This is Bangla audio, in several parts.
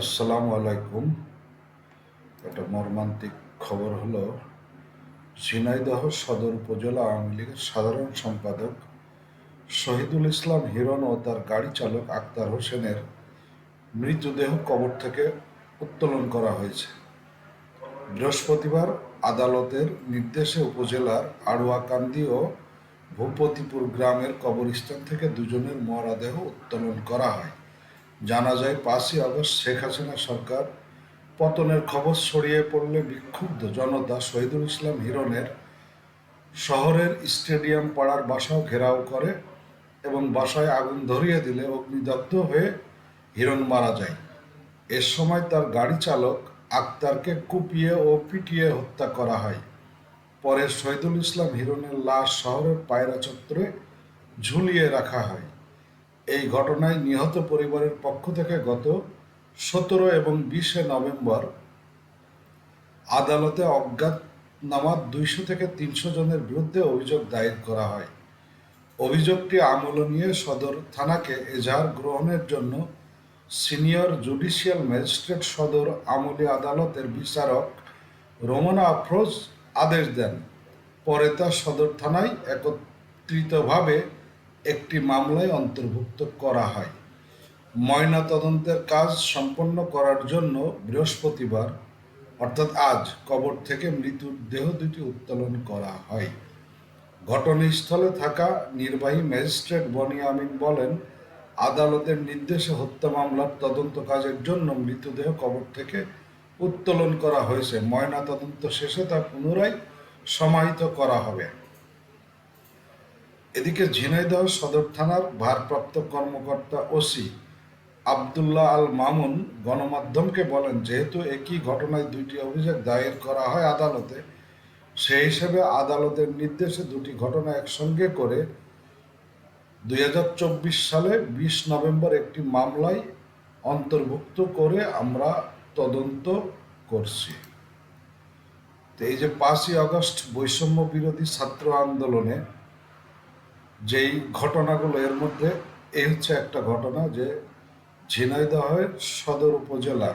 আসসালামু আলাইকুম। একটা মর্মান্তিক খবর হলো, ঝিনাইদহ সদর উপজেলা আওয়ামী লীগের সাধারণ সম্পাদক শহীদুল ইসলাম হিরণ ও তার গাড়ি চালক আক্তার হোসেনের মৃতদেহ কবর থেকে উত্তোলন করা হয়েছে। বৃহস্পতিবার আদালতের নির্দেশে উপজেলার আড়ুয়াকান্দি ও ভূপতিপুর গ্রামের কবরস্থান থেকে দুজনের মরাদেহ উত্তোলন করা হয়। জানা যায় পাঁচই আগস্ট শেখ হাসিনা সরকার পতনের খবর ছড়িয়ে পড়লে বিক্ষুব্ধ জনতা শহীদুল ইসলাম হিরণের শহরের স্টেডিয়াম পাড়ার বাসাও ঘেরাও করে এবং বাসায় আগুন ধরিয়ে দিলে অগ্নিদগ্ধ হয়ে হিরণ মারা যায়। এর সময় তার গাড়ি চালক আক্তারকে কুপিয়ে ও পিটিয়ে হত্যা করা হয়। পরে শহীদুল ইসলাম হিরণের লাশ শহরের পায়রা চত্বরে ঝুলিয়ে রাখা হয়। এই ঘটনায় নিহত পরিবারের পক্ষ থেকে গত সতেরো এবং বিশে নভেম্বর আদালতে অজ্ঞাতনামা দুইশো থেকে তিনশো জনের বিরুদ্ধে অভিযোগ দায়ের করা হয়। অভিযোগটি আমল নিয়ে সদর থানাকে এজাহার গ্রহণের জন্য সিনিয়র জুডিশিয়াল ম্যাজিস্ট্রেট সদর আমলি আদালতের বিচারক রোমনা আফরোজ আদেশ দেন। পরে তা সদর থানায় একত্রিতভাবে একটি মামলায় অন্তর্ভুক্ত করা হয়। ময়না তদন্তের কাজ সম্পন্ন করার জন্য বৃহস্পতিবার, অর্থাৎ আজ, কবর থেকে মৃত্যুর দেহ দুটি উত্তোলন করা হয়। ঘটনাস্থলে থাকা নির্বাহী ম্যাজিস্ট্রেট বনি আমিন বলেন, আদালতের নির্দেশে হত্যা মামলার তদন্ত কাজের জন্য মৃতদেহ কবর থেকে উত্তোলন করা হয়েছে। ময়না তদন্ত শেষে তা পুনরায় সমাহিত করা হবে। এদিকে ঝিনাইদহ সদর থানার ভারপ্রাপ্ত কর্মকর্তা ওসি আবদুল্লাহ আল মামুন গণমাধ্যমকে বলেন, যেহেতু একই ঘটনায় দুইটি অভিযোগ দায়ের করা হয় আদালতে, সেই হিসেবে আদালতের নির্দেশে দুটি ঘটনা একসঙ্গে করে দুই হাজার চব্বিশ সালে বিশ নভেম্বর একটি মামলায় অন্তর্ভুক্ত করে আমরা তদন্ত করছি। তো এই যে পাঁচই আগস্ট বৈষম্য বিরোধী ছাত্র আন্দোলনে যেই ঘটনাগুলো এর মধ্যে, এই হচ্ছে একটা ঘটনা যে ঝিনাইদহের সদর উপজেলা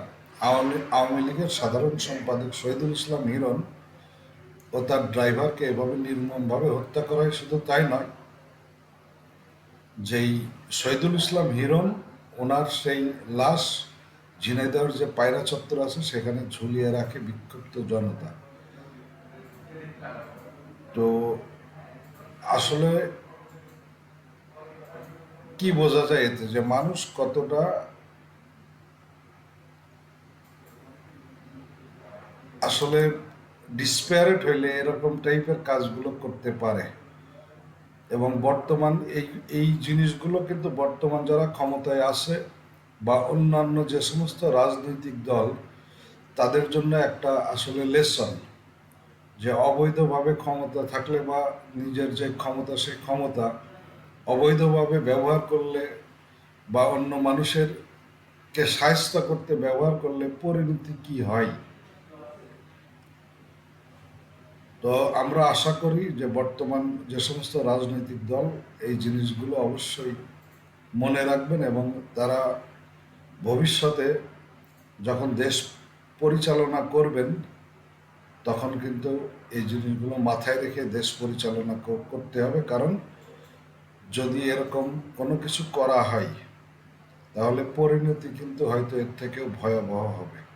আওয়ামী আওয়ামী লীগের সাধারণ সম্পাদক শহীদুল ইসলাম হিরণ ও তার ড্রাইভারকে এভাবে নির্মমভাবে হত্যা করা হয় শুধু তাই নয়, যেই শহীদুল ইসলাম হিরণ ওনার সেই লাশ ঝিনাইদহের যে পায়রা চত্বর আছে সেখানে ঝুলিয়ে রাখে বিক্ষুব্ধ জনতা। তো আসলে কি বোঝা যায় এতে? যে মানুষ কতটা আসলে ডিসপেয়ারেট হইলে এরকম টাইপের কাজগুলো করতে পারে। এবং বর্তমান এই এই জিনিসগুলো কিন্তু বর্তমান যারা ক্ষমতায় আছে বা অন্যান্য যে সমস্ত রাজনৈতিক দল, তাদের জন্য একটা আসলে লেসন যে অবৈধভাবে ক্ষমতা থাকলে বা নিজের যে ক্ষমতা সেই ক্ষমতা অবৈধভাবে ব্যবহার করলে বা অন্য মানুষের কে সাহায্য করতে ব্যবহার করলে পরিণতি কি হয়? তো আমরা আশা করি যে বর্তমান যে সমস্ত রাজনৈতিক দল এই জিনিসগুলো অবশ্যই মনে রাখবেন এবং তারা ভবিষ্যতে যখন দেশ পরিচালনা করবেন, তখন কিন্তু এই জিনিসগুলো মাথায় রেখে দেশ পরিচালনা কর- করতে হবে। কারণ যদি এরকম কোনো কিছু করা হয় তাহলে পরিণতি কিন্তু হয়তো এর থেকেও ভয়াবহ হবে।